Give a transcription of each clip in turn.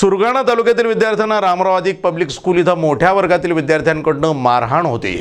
सुरगाणा तालुक्यातील विद्यार्थ्यांना Ramrao Adhik public school इथं मोठ्या वर्गातील विद्यार्थ्यांकडनं मारहाण होते.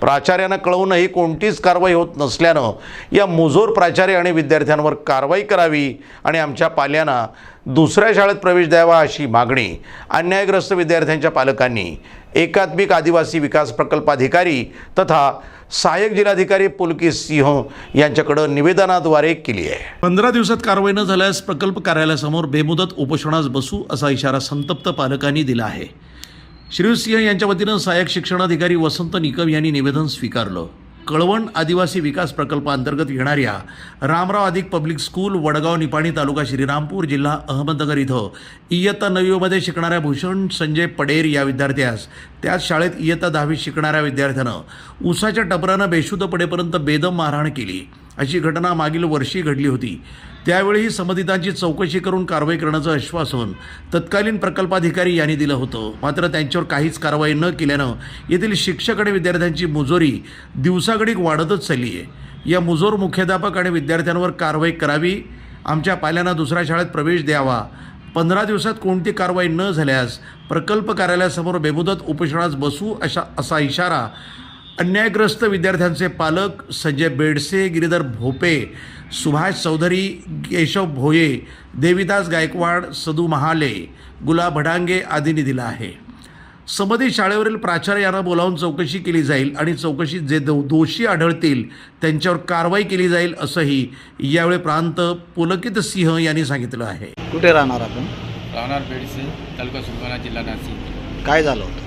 प्राचार्यांना कळवूनही कोणतीच कारवाई होत नसल्यानं या मुजोर प्राचार्य आणि विद्यार्थ्यांवर कारवाई करावी आणि आमच्या पाल्यांना दुसऱ्या शाळेत प्रवेश द्यावा अशी मागणी अन्यायग्रस्त विद्यार्थ्यांच्या पालकांनी एकात्मिक आदिवासी विकास प्रकल्प अधिकारी तथा सहाय्यक जिल्हाधिकारी पुलकी सिंह यांच्याकडं निवेदनाद्वारे केली आहे. पंधरा दिवसात कारवाई न झाल्यास प्रकल्प कार्यालयासमोर बेमुदत उपोषणास बसू असा इशारा संतप्त पालकांनी दिला आहे. श्री सिंह यांच्या वतीनं सहाय्यक शिक्षणाधिकारी वसंत निकम यांनी निवेदन स्वीकारलं. कळवण आदिवासी विकास प्रकल्पाअंतर्गत येणाऱ्या रामराव अधिक पब्लिक स्कूल वडगाव निपाणी तालुका श्रीरामपूर जिल्हा अहमदनगर इथं इयत्ता नववीमध्ये शिकणाऱ्या भूषण संजय पडेर या विद्यार्थ्यास त्याच शाळेत इयत्ता दहावीत शिकणाऱ्या विद्यार्थ्यानं उसाच्या टपरानं बेशुद्ध पडेपर्यंत बेदम मारहाण केली. अशी घटना मागील वर्षी घडली होती. त्यावेळीही संबंधितांची चौकशी करून कारवाई करण्याचं आश्वासन तत्कालीन प्रकल्पाधिकारी यांनी दिलं होतं. मात्र त्यांच्यावर काहीच कारवाई न केल्यानं येथील शिक्षक आणि विद्यार्थ्यांची मुजोरी दिवसागणिक वाढतच चालली आहे. या मुजोर मुख्याध्यापक आणि विद्यार्थ्यांवर कारवाई करावी आमच्या पाल्यांना दुसऱ्या शाळेत प्रवेश द्यावा पंधरा दिवसात कोणती कारवाई न झाल्यास प्रकल्प कार्यालयासमोर बेमुदत उपोषणास बसू अशा असा इशारा अन्यायग्रस्त विद्यार्थ्यांचे पालक संजय बेडसे गिरीधर भोपे सुभाष चौधरी केशव भोये देविदास गायकवाड सदू महाले गुलाब भडांगे आदींनी दिला आहे. संबंधित शाळेवरील प्राचार्य यांना बोलावून चौकशी केली जाईल आणि चौकशीत जे दो दोषी आढळतील त्यांच्यावर कारवाई केली जाईल असंही यावेळी प्रांत पुलकित सिंह यांनी सांगितलं आहे. कुठे राहणार आपण? राहणार बेडसे तालुका सुरगाणा जिल्हा नाशिक. काय झालं होतं?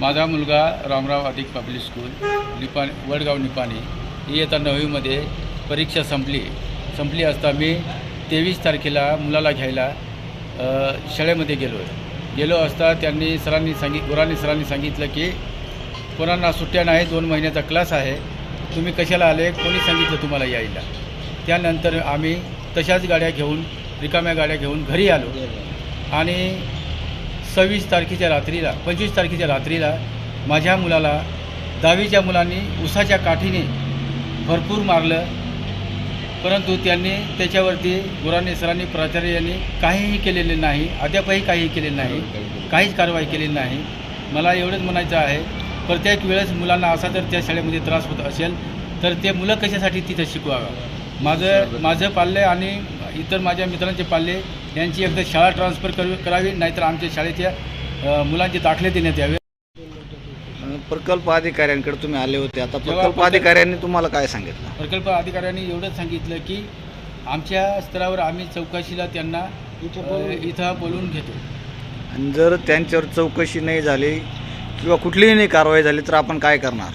माझा मुलगा रामराव अधिक पब्लिक स्कूल निपाणी वडगाव निपाणी ही येता नववीमध्ये परीक्षा संपली. संपली असता मी तेवीस तारखेला मुलाला घ्यायला शाळेमध्ये गेलो गेलो असता त्यांनी सरांनी सांगित गुरांनी सरांनी सांगितलं की कोणांना सुट्ट्या नाही दोन महिन्याचा क्लास आहे. तुम्ही कशाला आले? कोणी सांगितलं तुम्हाला यायला? त्यानंतर आम्ही तशाच गाड्या घेऊन रिकाम्या गाड्या घेऊन घरी आलो. आणि सव्वीस तारखेच्या रात्रीला पंचवीस तारखेच्या रात्रीला माझ्या मुलाला दहावीच्या मुलांनी उसाच्या काठीने भरपूर मारलं. परंतु त्यांनी त्याच्यावरती गुरांनी सरांनी प्राचार्य यांनी काहीही केलेले नाही अद्यापही काहीही केलेले नाही काहीच कारवाई केलेली नाही. मला एवढंच म्हणायचं आहे प्रत्येक वेळेस मुलांना असा जर त्या शाळेमध्ये त्रास होत असेल तर ते मुलं कशासाठी तिथं शिकवावं? माझं माझं पाल्य आणि इतर माझ्या मित्रांचे पाल्य यांची एकदा शाळा ट्रान्सफर कर करावी नाहीतर आमच्या शाळेच्या मुलांचे दाखले देण्यात यावे. प्रकल्प अधिकाऱ्यांकडे तुम्ही आले होते. आता प्रकल्प अधिकाऱ्यांनी तुम्हाला काय सांगितलं? प्रकल्प अधिकाऱ्यांनी एवढंच सांगितलं की आमच्या स्तरावर आम्ही चौकशीला त्यांना इथं बोलवून घेतो. आणि जर त्यांच्यावर चौकशी नाही झाली किंवा कुठलीही नाही कारवाई झाली तर आपण काय करणार?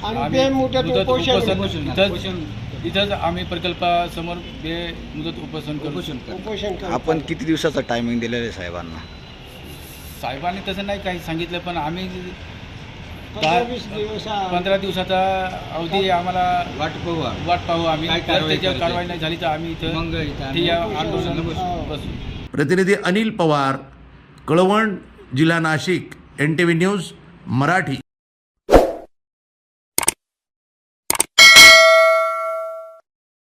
इथंच आम्ही प्रकल्पासमोर बेमुदत उपोषण करू. आपण किती दिवसाचा टायमिंग दिलेलं आहे साहेबांना? साहेबांनी तसं नाही काही सांगितलं पण आम्ही पंधरा दिवसाचा अवधी आम्हाला वाट पाहू वाट पाहू आम्ही. त्याच्यावर कारवाई नाही झाली तर आम्ही इथं आंदोलन बसू. प्रतिनिधी अनिल पवार कळवण जिल्हा Nashik N T V news Marathi.